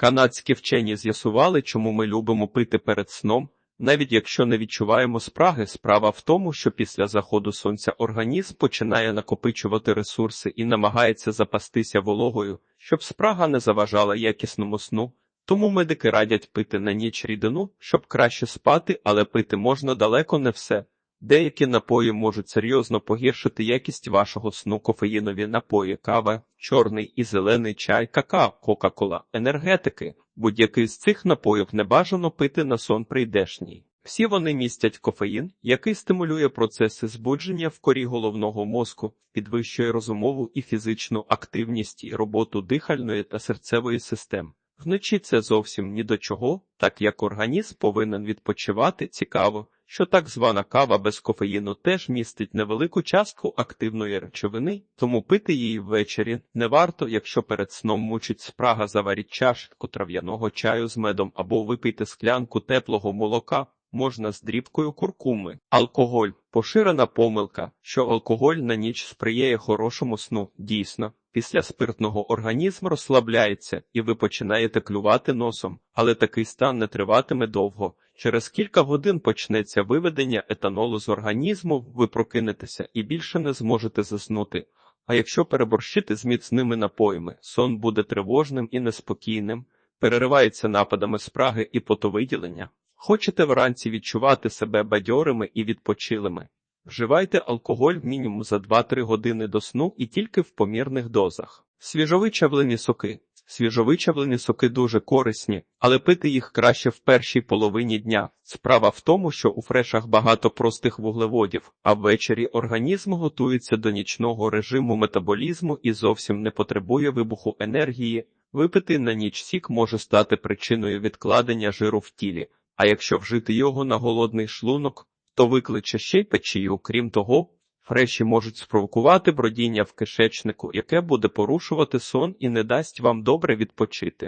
Канадські вчені з'ясували, чому ми любимо пити перед сном, навіть якщо не відчуваємо спраги. Справа в тому, що після заходу сонця організм починає накопичувати ресурси і намагається запастися вологою, щоб спрага не заважала якісному сну. Тому медики радять пити на ніч рідину, щоб краще спати, але пити можна далеко не все. Деякі напої можуть серйозно погіршити якість вашого сну. Кофеїнові напої, кава, чорний і зелений чай, какао, кока-кола, енергетики. Будь-який з цих напоїв не бажано пити на сон прийдешній. Всі вони містять кофеїн, який стимулює процеси збудження в корі головного мозку, підвищує розумову і фізичну активність і роботу дихальної та серцевої систем. Вночі це зовсім ні до чого, так як організм повинен відпочивати цікаво, що так звана кава без кофеїну теж містить невелику частку активної речовини, тому пити її ввечері не варто, якщо перед сном мучить спрага, заваріть чашку трав'яного чаю з медом або випийте склянку теплого молока. Можна з дрібкою куркуми. Алкоголь поширена помилка, що алкоголь на ніч сприяє хорошому сну. Дійсно, після спиртного організм розслабляється, і ви починаєте клювати носом, але такий стан не триватиме довго. Через кілька годин почнеться виведення етанолу з організму, ви прокинетеся і більше не зможете заснути. А якщо переборщити з міцними напоями, сон буде тривожним і неспокійним, переривається нападами спраги і потовиділення. Хочете вранці відчувати себе бадьорими і відпочилими? Вживайте алкоголь мінімум за 2-3 години до сну і тільки в помірних дозах. Свіжовичавлені соки. Свіжовичавлені соки дуже корисні, але пити їх краще в першій половині дня. Справа в тому, що у фрешах багато простих вуглеводів, а ввечері організм готується до нічного режиму метаболізму і зовсім не потребує вибуху енергії. Випити на ніч сік може стати причиною відкладення жиру в тілі. А якщо вжити його на голодний шлунок, то викличе ще й печію. Крім того, фреші можуть спровокувати бродіння в кишечнику, яке буде порушувати сон і не дасть вам добре відпочити.